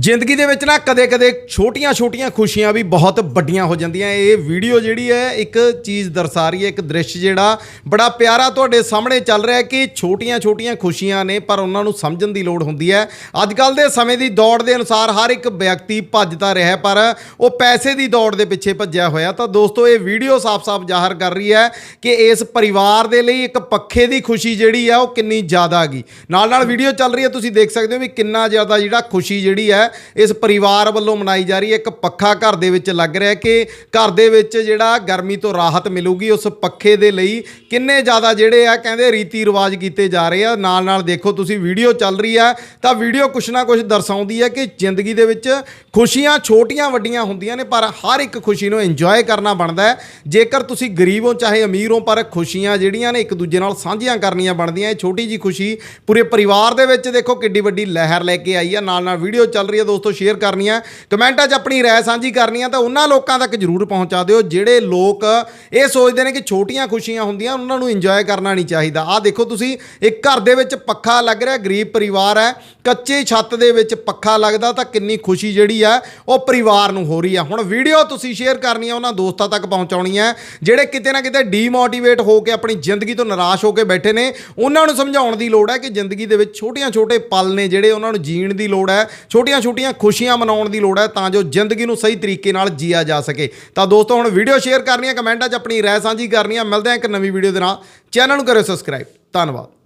ਜ਼ਿੰਦਗੀ ਦੇ ਵਿੱਚ ਨਾ ਕਦੇ-ਕਦੇ ਛੋਟੀਆਂ-ਛੋਟੀਆਂ ਖੁਸ਼ੀਆਂ ਵੀ ਬਹੁਤ ਵੱਡੀਆਂ ਹੋ ਜਾਂਦੀਆਂ। ਇਹ ਵੀਡੀਓ ਜਿਹੜੀ ਹੈ, ਇੱਕ ਚੀਜ਼ ਦਰਸਾ ਰਹੀ ਹੈ, ਇੱਕ ਦ੍ਰਿਸ਼ ਜਿਹੜਾ ਬੜਾ ਪਿਆਰਾ ਤੁਹਾਡੇ ਸਾਹਮਣੇ ਚੱਲ ਰਿਹਾ ਹੈ ਕਿ ਛੋਟੀਆਂ-ਛੋਟੀਆਂ ਖੁਸ਼ੀਆਂ ਨੇ, ਪਰ ਉਹਨਾਂ ਨੂੰ ਸਮਝਣ ਦੀ ਲੋੜ ਹੁੰਦੀ ਹੈ। ਅੱਜ ਕੱਲ ਦੇ ਸਮੇਂ ਦੀ ਦੌੜ ਦੇ ਅਨੁਸਾਰ ਹਰ ਇੱਕ ਵਿਅਕਤੀ ਭੱਜਦਾ ਰਿਹਾ ਪਰ ਉਹ ਪੈਸੇ ਦੀ ਦੌੜ ਦੇ ਪਿੱਛੇ ਭੱਜਿਆ ਹੋਇਆ। ਤਾਂ ਦੋਸਤੋ, ਇਹ ਵੀਡੀਓ ਸਾਫ਼-ਸਾਫ਼ ਜ਼ਾਹਰ ਕਰ ਰਹੀ ਹੈ ਕਿ ਇਸ ਪਰਿਵਾਰ ਦੇ ਲਈ ਇੱਕ ਪੱਖੇ ਦੀ ਖੁਸ਼ੀ ਜਿਹੜੀ ਹੈ ਉਹ ਕਿੰਨੀ ਜ਼ਿਆਦਾ ਹੈਗੀ। ਨਾਲ-ਨਾਲ ਵੀਡੀਓ ਚੱਲ ਰਹੀ ਹੈ, ਤੁਸੀਂ ਦੇਖ ਸਕਦੇ ਹੋ ਵੀ ਕਿੰਨਾ ਜ਼ਿਆਦਾ ਜਿਹੜਾ ਖੁਸ਼ੀ ਜਿਹੜੀ ਹੈ ਇਸ ਪਰਿਵਾਰ ਵੱਲੋਂ ਮਨਾਈ ਜਾ ਰਹੀ ਹੈ। ਇੱਕ ਪੱਖਾ ਘਰ ਦੇ ਵਿੱਚ ਲੱਗ ਰਿਹਾ ਕਿ ਘਰ ਦੇ ਵਿੱਚ ਜਿਹੜਾ ਗਰਮੀ ਤੋਂ ਰਾਹਤ ਮਿਲੂਗੀ, ਉਸ ਪੱਖੇ ਦੇ ਲਈ ਕਿੰਨੇ ਜ਼ਿਆਦਾ ਜਿਹੜੇ ਆ ਕਹਿੰਦੇ ਰੀਤੀ ਰਿਵਾਜ ਕੀਤੇ ਜਾ ਰਹੇ ਆ। ਨਾਲ ਨਾਲ ਦੇਖੋ ਤੁਸੀਂ ਵੀਡੀਓ ਚੱਲ ਰਹੀ ਆ, ਤਾਂ ਵੀਡੀਓ ਕੁਛ ਨਾ ਕੁਛ ਦਰਸਾਉਂਦੀ ਹੈ ਕਿ ਜ਼ਿੰਦਗੀ ਦੇ ਵਿੱਚ ਖੁਸ਼ੀਆਂ ਛੋਟੀਆਂ ਵੱਡੀਆਂ ਹੁੰਦੀਆਂ ਨੇ, ਪਰ ਹਰ ਇੱਕ ਖੁਸ਼ੀ ਨੂੰ ਇੰਜੋਏ ਕਰਨਾ ਬਣਦਾ ਹੈ। ਜੇਕਰ ਤੁਸੀਂ ਗਰੀਬ ਹੋ, ਚਾਹੇ ਅਮੀਰ ਹੋ, ਪਰ ਖੁਸ਼ੀਆਂ ਜਿਹੜੀਆਂ ਨੇ ਇੱਕ ਦੂਜੇ ਨਾਲ ਸਾਂਝੀਆਂ ਕਰਨੀਆਂ ਬਣਦੀਆਂ, ਇਹ ਛੋਟੀ ਜੀ ਖੁਸ਼ੀ ਪੂਰੇ ਪਰਿਵਾਰ ਦੇ ਵਿੱਚ ਦੇਖੋ ਕਿੱਡੀ ਵੱਡੀ ਲਹਿਰ ਲੈ ਕੇ ਆਈ ਆ। ਨਾਲ ਨਾਲ ਵੀਡੀਓ ਚੱਲ ਰਹੀ ਹੈ ਦੋਸਤੋ ਸ਼ੇਅਰ ਕਰਨੀਆਂ ਕਮੈਂਟਾਂ 'ਚ ਆਪਣੀ ਰਾਏ ਸਾਂਝੀ ਕਰਨੀ ਆ, ਤਾਂ ਉਹਨਾਂ ਲੋਕਾਂ ਤੱਕ ਜਰੂਰ ਪਹੁੰਚਾ ਦਿਓ, ਜਿਹੜੇ ਲੋਕ ਇਹ ਸੋਚਦੇ ਨੇ ਕਿ ਛੋਟੀਆਂ ਖੁਸ਼ੀਆਂ ਹੁੰਦੀਆਂ, ਉਹਨਾਂ ਨੂੰ ਇੰਜੋਏ ਕਰਨਾ ਨਹੀਂ ਚਾਹੀਦਾ। ਆਹ ਦੇਖੋ ਤੁਸੀਂ, ਇੱਕ ਘਰ ਦੇ ਵਿੱਚ ਪੱਖਾ ਲੱਗ ਰਿਹਾ, ਗਰੀਬ ਪਰਿਵਾਰ ਹੈ ਕੱਚੇ ਛੱਤ ਦੇ ਵਿੱਚ ਪੱਖਾ ਲੱਗਦਾ ਤਾਂ ਕਿੰਨੀ ਖੁਸ਼ੀ ਜਿਹੜੀ ਆ, ਉਹ ਪਰਿਵਾਰ ਨੂੰ ਹੋ ਰਹੀ ਆ। ਹੁਣ ਵੀਡੀਓ ਤੁਸੀਂ ਸ਼ੇਅਰ ਕਰਨੀ ਆ, ਉਹਨਾਂ ਦੋਸਤਾਂ ਤੱਕ ਪਹੁੰਚਾਉਣੀ ਹੈ ਜਿਹੜੇ ਕਿਤੇ ਨਾ ਕਿਤੇ ਡੀਮੋਟੀਵੇਟ ਹੋ ਕੇ ਆਪਣੀ ਜ਼ਿੰਦਗੀ ਤੋਂ ਨਿਰਾਸ਼ ਹੋ ਕੇ ਬੈਠੇ ਨੇ, ਉਹਨਾਂ ਨੂੰ ਸਮਝਾਉਣ ਦੀ ਲੋੜ ਹੈ ਕਿ ਜ਼ਿੰਦਗੀ ਦੇ ਵਿੱਚ ਛੋਟੀਆਂ-ਛੋਟੇ ਪਲ ਨੇ ਜਿਹੜੇ ਉਹਨਾਂ ਨੂੰ ਜੀਣ ਦੀ ਲੋੜ ਹੈ ਛੋਟੀਆਂ-ਛੋਟੀਆਂ ਖੁਸ਼ੀਆਂ ਮਨਾਉਣ ਦੀ ਲੋੜ ਹੈ ਤਾਂ ਜੋ ਜ਼ਿੰਦਗੀ ਨੂੰ ਸਹੀ ਤਰੀਕੇ ਨਾਲ ਜੀਆ ਜਾ ਸਕੇ। ਤਾਂ ਦੋਸਤੋ, ਹੁਣ ਵੀਡੀਓ ਸ਼ੇਅਰ ਕਰਨੀ ਹੈ ਕਮੈਂਟਾਂ 'ਚ ਆਪਣੀ ਰਾਏ ਸਾਂਝੀ ਕਰਨੀ ਹੈ ਮਿਲਦੇ ਹਾਂ ਇੱਕ ਨਵੀਂ ਵੀਡੀਓ ਦੇ ਨਾਲ। ਚੈਨਲ ਨੂੰ ਕਰਿਓ ਸਬਸਕ੍ਰਾਈਬ। ਧੰਨਵਾਦ।